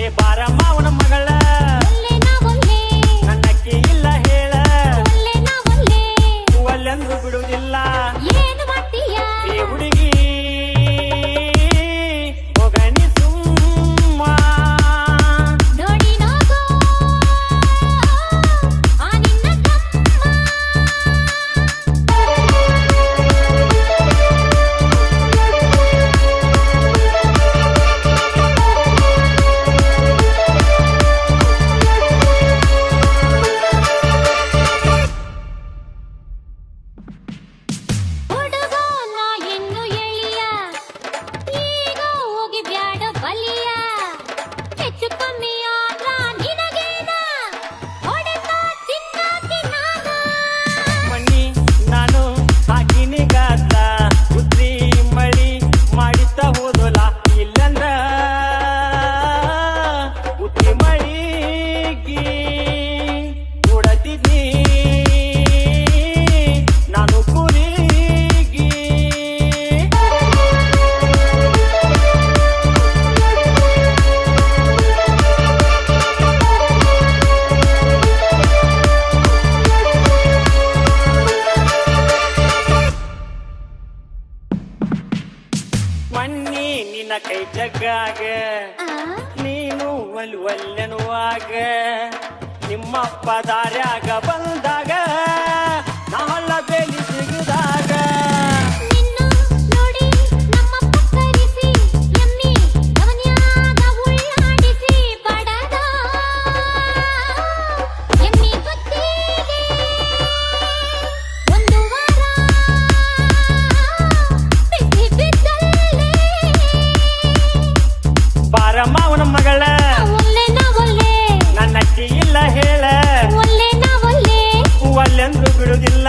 ஏ பாரம்மா உன மகள. ಕೈ ಜಗ್ಗಾಗ. ನೀನು ಒಲ್ ಒಲ್ಲೆನುವಾಗ ನಿಮ್ಮಪ್ಪ ದಾರ್ಯಾಗ ಬಂದಾಗ ಯಾರ ಅವನ ಮಗಳ. ನನ್ನ ಅಕ್ಕಿ ಇಲ್ಲ ಹೇಳ. ಒಲ್ಲೆಂದು ಬಿಡುದಿಲ್ಲ.